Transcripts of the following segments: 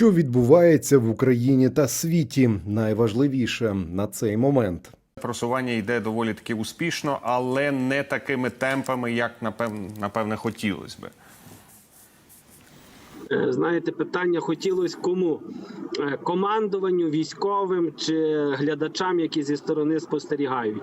Що відбувається в Україні та світі? Найважливіше на цей момент. Просування йде доволі таки успішно, але не такими темпами, як напевне, напевне хотілося би. Е, Знаєте, питання хотілося кому? Е, Командуванню, військовим чи глядачам, які зі сторони спостерігають.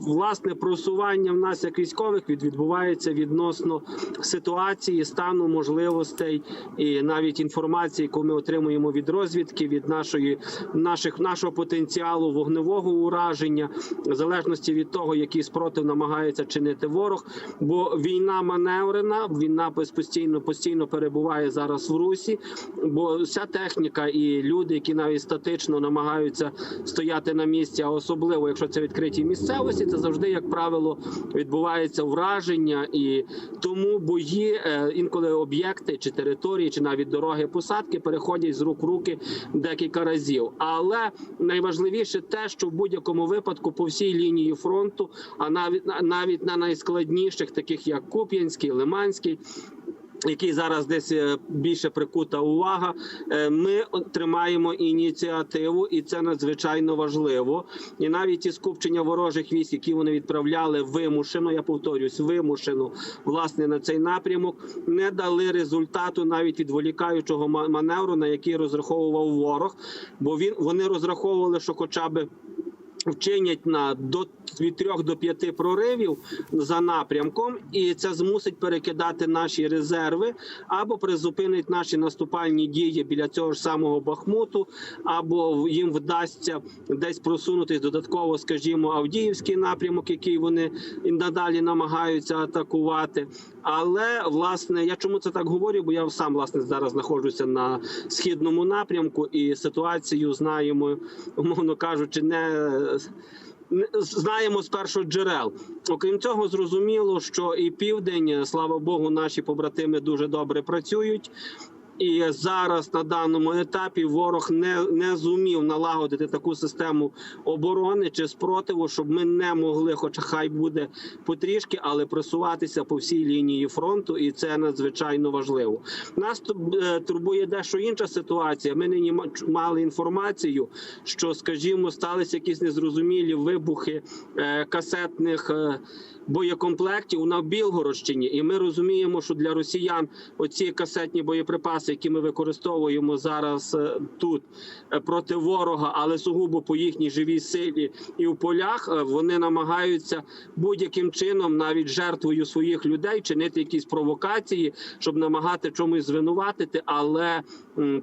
Власне, просування в нас як військових відбувається відносно ситуації, стану можливостей і навіть інформації, яку ми отримуємо від розвідки, від нашої наших нашого потенціалу вогневого ураження, в залежності від того, який спротив намагається чинити ворог. Бо війна маневрена, війна постійно постійно перебуває зараз в русі, бо вся техніка і люди, які навіть статично намагаються стояти на місці, а особливо якщо це відкриті місцевості, це завжди, як правило, відбувається враження, і тому бої е, інколи об'єкти чи території, чи навіть дороги посадки переходять з рук в руки декілька разів. Але найважливіше те, що в будь-якому випадку по всій лінії фронту, а навіть навіть на найскладніших, таких як Куп'янський, Лиманський. Який зараз десь е, більше прикута увага, Е, ми тримаємо ініціативу, і це надзвичайно важливо. І навіть ті скупчення ворожих військ, які вони відправляли вимушено, я повторюсь, вимушено власне на цей напрямок, не дали результату навіть відволікаючого ма- маневру, на який розраховував ворог, бо він вони розраховували, що хоча би вчинять на до від трьох до п'яти проривів за напрямком, і це змусить перекидати наші резерви або призупинить наші наступальні дії біля цього ж самого Бахмуту, або їм вдасться десь просунутись додатково, скажімо, Авдіївський напрямок, який вони і надалі намагаються атакувати. Але власне я чому це так говорю? Бо я сам власне зараз знаходжуся на східному напрямку, і ситуацію знаємо, умовно кажучи, не- знаємо з перших джерел. Окрім цього, зрозуміло, що і південь, слава Богу, наші побратими дуже добре працюють. І зараз на даному етапі ворог не, не зумів налагодити таку систему оборони чи спротиву, щоб ми не могли, хоча хай буде потрішки, але просуватися по всій лінії фронту, і це надзвичайно важливо. Нас е, турбує дещо інша ситуація. Ми нині мали інформацію, що, скажімо, сталися якісь незрозумілі вибухи е, касетних. е, Боєкомплектів на Білгородщині, і ми розуміємо, що для росіян оці касетні боєприпаси, які ми використовуємо зараз е, тут е, проти ворога, але сугубо по їхній живій силі і в полях, е, вони намагаються будь-яким чином, навіть жертвою своїх людей, чинити якісь провокації, щоб намагати чомусь звинуватити. Але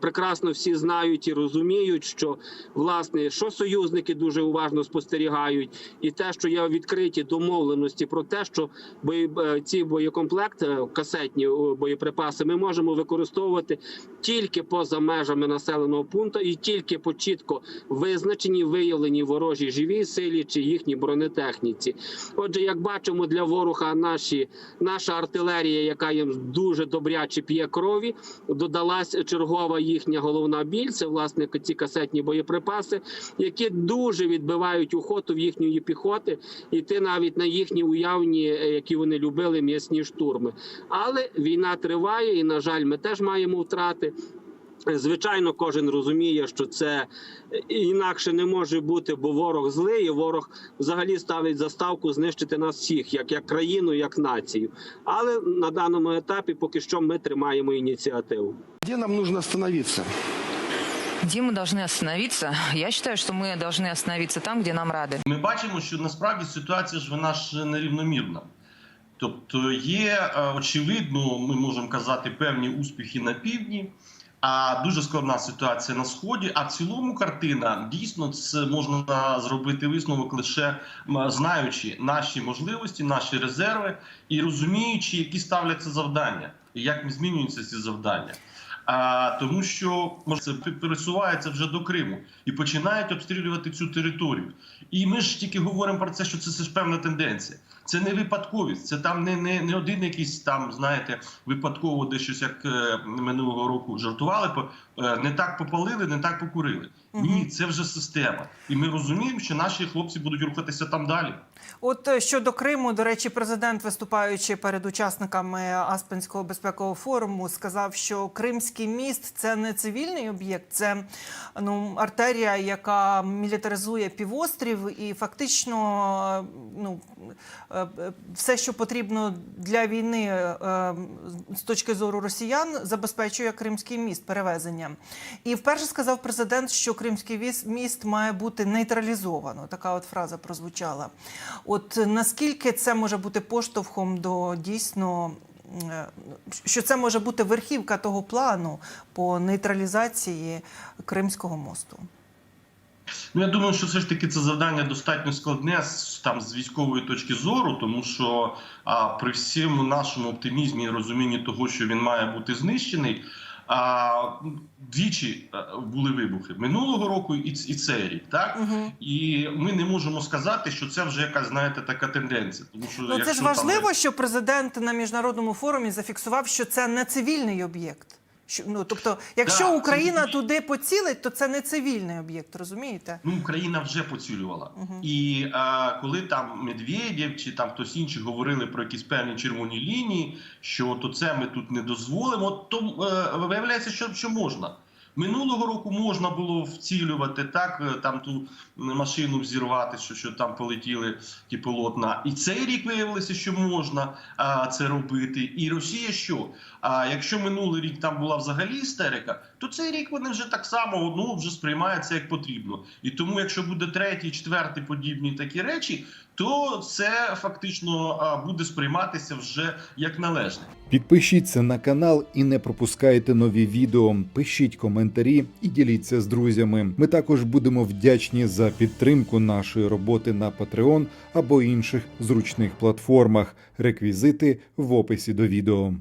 прекрасно всі знають і розуміють, що власне що союзники дуже уважно спостерігають, і те, що є відкриті домовленості про те, що бої, е, ці боєкомплекти, касетні е, боєприпаси, ми можемо використовувати тільки поза межами населеного пункту і тільки по чітко визначеній, виявленій ворожій живій силі чи їхній бронетехніці. Отже, як бачимо, для ворога наші наша артилерія, яка їм дуже добряче п'є крові, додалась чергова їхня головна біль. Це власне ці касетні боєприпаси, які дуже відбивають охоту в їхньої піхоти, іти навіть на їхні уявні, е, які вони любили, м'ясні штурми. Але війна триває, і на жаль, ми теж маємо втрати. Звичайно, кожен розуміє, що це інакше не може бути, бо ворог злий, і ворог взагалі ставить заставку знищити нас всіх, як, як країну, як націю. Але на даному етапі поки що ми тримаємо ініціативу. Где нам нужно остановиться? Где мы должны остановиться? Я считаю, что мы должны остановиться там, где нам рады. Ми бачимо, що насправді ситуація ж вона ж нерівномірна. Тобто є е, очевидно, ми можемо казати, певні успіхи на півдні, а дуже складна ситуація на сході. А в цілому картина дійсно це можна зробити висновок лише знаючи наші можливості, наші резерви і розуміючи, які ставляться завдання, і як змінюються ці завдання. А, тому що може, це пересувається вже до Криму і починають обстрілювати цю територію. І ми ж тільки говоримо про це, що це, це ж певна тенденція. Це не випадковість, це там не, не, не один якийсь там, знаєте, випадково де щось як е, минулого року жартували, по- е, не так попалили, не так покурили. Ні, це вже система. І ми розуміємо, що наші хлопці будуть рухатися там далі. От е, щодо Криму, до речі, президент, виступаючи перед учасниками Аспенського безпекового форуму, сказав, що Кримський міст це не цивільний об'єкт, це ну артерія, яка мілітаризує півострів, і фактично е, ну все, що потрібно для війни е, з точки зору росіян, забезпечує Кримський міст перевезення. І вперше сказав президент, що Кримський міст має бути нейтралізовано. Така от фраза прозвучала. От наскільки це може бути поштовхом до дійсно, е, що це може бути верхівка того плану по нейтралізації Кримського мосту? Ну, я думаю, що все ж таки це завдання достатньо складне там з військової точки зору, тому що а, при всьому нашому оптимізмі і розумінні того, що він має бути знищений. А, двічі були вибухи минулого року і, і цей рік, так Угу. і ми не можемо сказати, що це вже якась знаєте така тенденція. Тому що Ну це ж там важливо, що президент на міжнародному форумі зафіксував, що це не цивільний об'єкт. Що, ну, тобто, якщо Да, Україна це... туди поцілить, то це не цивільний об'єкт, розумієте? Ну, Україна вже поцілювала. угу. І а, коли там Медведєв чи там хтось інший говорили про якісь певні червоні лінії, що то це ми тут не дозволимо, то е, виявляється, що, що можна. Минулого року можна було вцілювати так, е, там ту машину взірвати, що, що там полетіли ті полотна. І цей рік виявилося, що можна а, це робити. І Росія що? А якщо минулий рік там була взагалі істерика, то цей рік вони вже так само ну, вже сприймаються як потрібно. І тому, якщо буде третій, четвертий подібні такі речі, то це фактично буде сприйматися вже як належне. Підпишіться на канал і не пропускайте нові відео. Пишіть коментарі і діліться з друзями. Ми також будемо вдячні за підтримку нашої роботи на Patreon або інших зручних платформах. Реквізити в описі до відео.